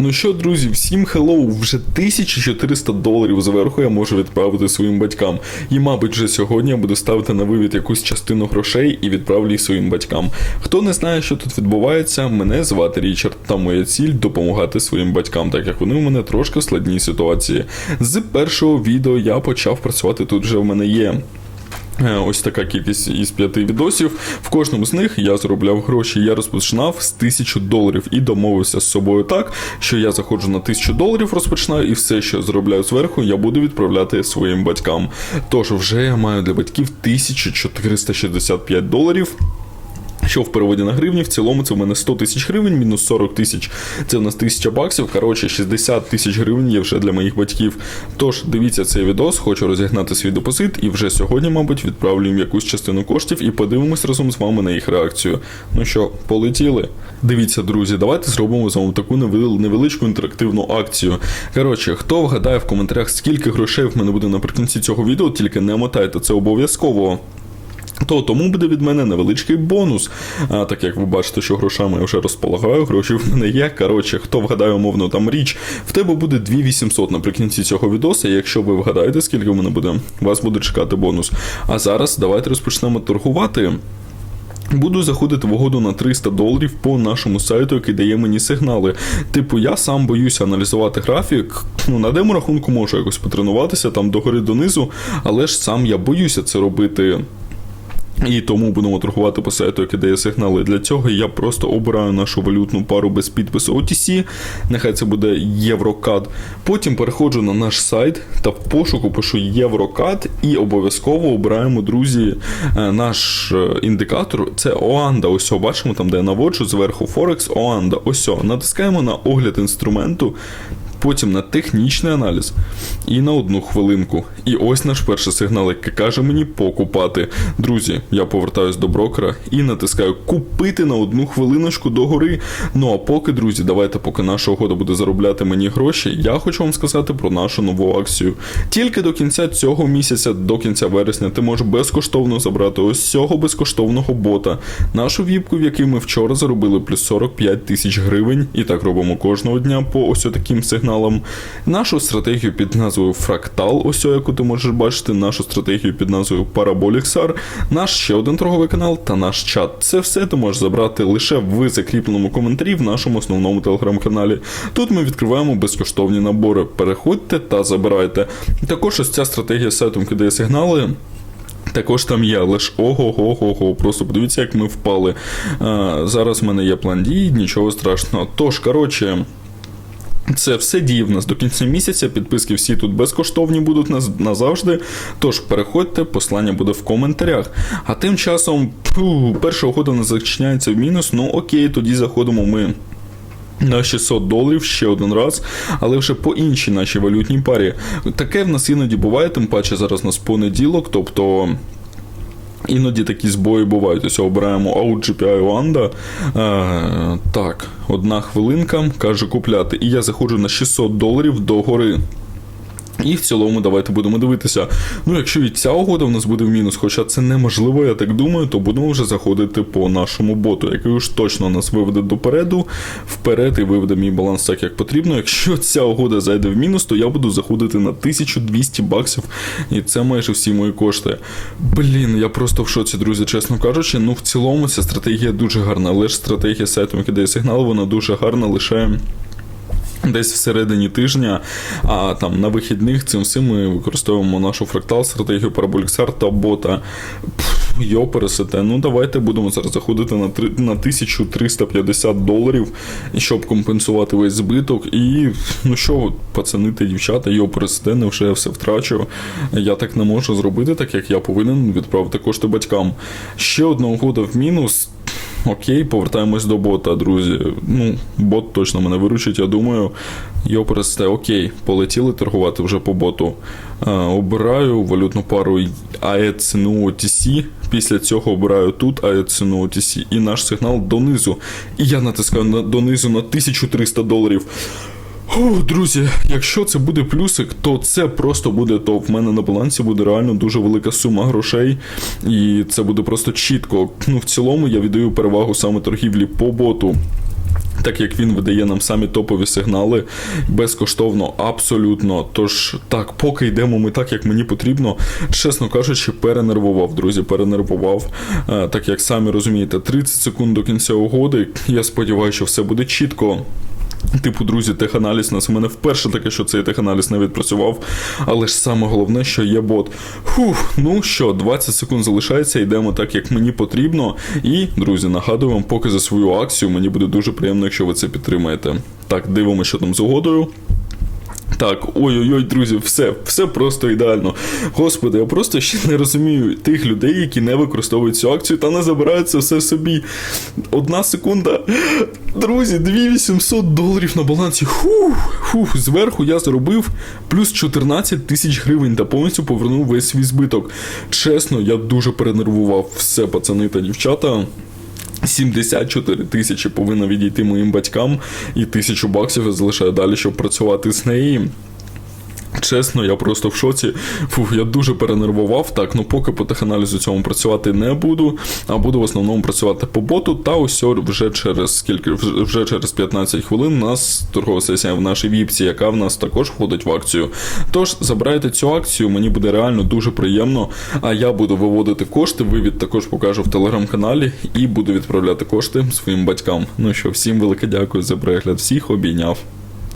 Ну що, друзі, всім хеллоу, вже 1400 доларів зверху я можу відправити своїм батькам. І, мабуть, вже сьогодні я буду ставити на вивід якусь частину грошей і відправлю їх своїм батькам. Хто не знає, що тут відбувається, мене звати Річард, та моя ціль допомагати своїм батькам, так як вони у мене трошки в складній ситуації. З першого відео я почав працювати тут вже в мене є. Е, Ось така кількість із п'яти відосів. В кожному з них я заробляв гроші. Я розпочинав з тисячу доларів і домовився з собою так, що я заходжу на тисячу доларів, розпочинаю, і все, що заробляю зверху, я буду відправляти своїм батькам. Тож вже я маю для батьків 1465 доларів. Що в переводі на гривні, в цілому це в мене 100 тисяч гривень, мінус 40 тисяч. Це в нас 1000 баксів. Коротше, 60 тисяч гривень є вже для моїх батьків. Тож дивіться цей відос, хочу розігнати свій депозит, і вже сьогодні, мабуть, відправлю їм якусь частину коштів і подивимось разом з вами на їх реакцію. Ну що, полетіли? Дивіться, друзі, давайте зробимо з вами таку невеличку інтерактивну акцію. Коротше, хто вгадає в коментарях, скільки грошей в мене буде наприкінці цього відео, тільки не мотайте, це обов'язково. То тому буде від мене невеличкий бонус. А так як ви бачите, що грошами я вже розполагаю, гроші в мене є. Коротше, хто вгадає умовно там річ, в тебе буде 2800 наприкінці цього відоса. Якщо ви вгадаєте, скільки в мене буде, вас буде чекати бонус. А зараз давайте розпочнемо торгувати. Буду заходити в угоду на 300 доларів по нашому сайту, який дає мені сигнали. Типу, я сам боюся аналізувати графік. Ну, на демо рахунку можу якось потренуватися там догори донизу, але ж сам я боюся це робити. І тому будемо торгувати по сайту, який дає сигнали. Для цього я просто обираю нашу валютну пару без підпису OTC, нехай це буде Єврокад. Потім переходжу на наш сайт та в пошуку пишу Єврокад і обов'язково обираємо, друзі, е, наш е, індикатор. Це Оанда. Ось бачимо там, де я наводжу зверху Форекс Оанда. Ось натискаємо на огляд інструменту. Потім на технічний аналіз і на одну хвилинку. І ось наш перший сигнал, який каже мені покупати. Друзі, я повертаюсь до брокера і натискаю купити на одну хвилиночку догори. Ну а поки, друзі, давайте, поки наша угода буде заробляти мені гроші, я хочу вам сказати про нашу нову акцію. Тільки до кінця цього місяця, до кінця вересня, ти можеш безкоштовно забрати ось цього безкоштовного бота, нашу віпку, в якій ми вчора заробили плюс 45 тисяч гривень, і так робимо кожного дня по ось таким сигналам. Нашу стратегію під назвою Фрактал, ось яку ти можеш бачити, нашу стратегію під назвою Параболіксар, наш ще один торговий канал та наш чат. Це все ти можеш забрати лише в закріпленому коментарі в нашому основному телеграм-каналі. Тут ми відкриваємо безкоштовні набори. Переходьте та забирайте. Також ось ця стратегія сайтом кидає сигнали. Також там є, але ж ого-го-го-го, просто подивіться, як ми впали. А, зараз в мене є план дій, нічого страшного. Тож, коротше. Це все діє в нас до кінця місяця. Підписки всі тут безкоштовні будуть наз- назавжди. Тож переходьте, послання буде в коментарях. А тим часом, пфу, перша угода нас зачиняється в мінус. Ну окей, тоді заходимо ми. На 600 доларів ще один раз, але вже по іншій нашій валютній парі. Таке в нас іноді буває, тим паче зараз у нас понеділок, тобто Іноді такі збої бувають. Ось обираємо Out GPI Wanda. Е, так, одна хвилинка, каже купляти. І я заходжу на 600 доларів до гори. І в цілому давайте будемо дивитися. Ну, якщо і ця угода в нас буде в мінус, хоча це неможливо, я так думаю, то будемо вже заходити по нашому боту, який уж точно нас виведе допереду, вперед і виведе мій баланс так, як потрібно. Якщо ця угода зайде в мінус, то я буду заходити на 1200 баксів, і це майже всі мої кошти. Блін, я просто в шоці, друзі, чесно кажучи. Ну, в цілому ця стратегія дуже гарна, але ж стратегія сайту, який дає сигнал, вона дуже гарна лише. Десь всередині тижня, а там на вихідних цим всім ми використовуємо нашу фрактал стратегію Параболіксар та бота. Йо, пересете. Ну давайте будемо зараз заходити на три- на 1350 доларів, щоб компенсувати весь збиток. І ну що, пацани та дівчата, йо, пересете, не вже я все втрачу. Я так не можу зробити, так як я повинен відправити кошти батькам. Ще одна угода в мінус. Окей, повертаємось до бота, друзі. Ну, бот точно мене виручить, я думаю. Йо пересте, окей, полетіли торгувати вже по боту. Е, обираю валютну пару АЕ ціну OTC. Після цього обираю тут АЕ ціну OTC і наш сигнал донизу. І я натискаю на, донизу на 1300 доларів. Друзі, якщо це буде плюсик, то це просто буде топ. В мене на балансі буде реально дуже велика сума грошей, і це буде просто чітко. Ну, в цілому я віддаю перевагу саме торгівлі по боту. Так як він видає нам самі топові сигнали безкоштовно, абсолютно. Тож так, поки йдемо ми так, як мені потрібно, чесно кажучи, перенервував, друзі, перенервував. Е, Так як самі розумієте, 30 секунд до кінця угоди. Я сподіваюся, що все буде чітко. Типу, друзі, теханаліз у нас у мене вперше таке, що цей теханаліз не відпрацював. Але ж саме головне, що є бот. Фух, ну що, 20 секунд залишається, йдемо так, як мені потрібно. І, друзі, нагадую вам, поки за свою акцію мені буде дуже приємно, якщо ви це підтримаєте. Так, дивимося, що там з угодою. Так, ой-ой-ой, друзі, все, все просто ідеально. Господи, я просто ще не розумію тих людей, які не використовують цю акцію та не забирають це все собі. Одна секунда. Друзі, 2800 доларів на балансі. Фух, фух, зверху я заробив плюс 14 тисяч гривень та повністю повернув весь свій збиток. Чесно, я дуже перенервував все, пацани та дівчата. 74 тисячі повинно відійти моїм батькам, і тисячу баксів я залишаю далі, щоб працювати з нею. Чесно, я просто в шоці. Фух, я дуже перенервував. Так, ну поки по теханалізу цьому працювати не буду, а буду в основному працювати по боту. Та ось вже через скільки вже через 15 хвилин у нас торгова сесія в нашій віпці, яка в нас також входить в акцію. Тож забирайте цю акцію, мені буде реально дуже приємно. А я буду виводити кошти. Вивід також покажу в телеграм-каналі і буду відправляти кошти своїм батькам. Ну що, всім велике дякую за перегляд. Всіх обійняв.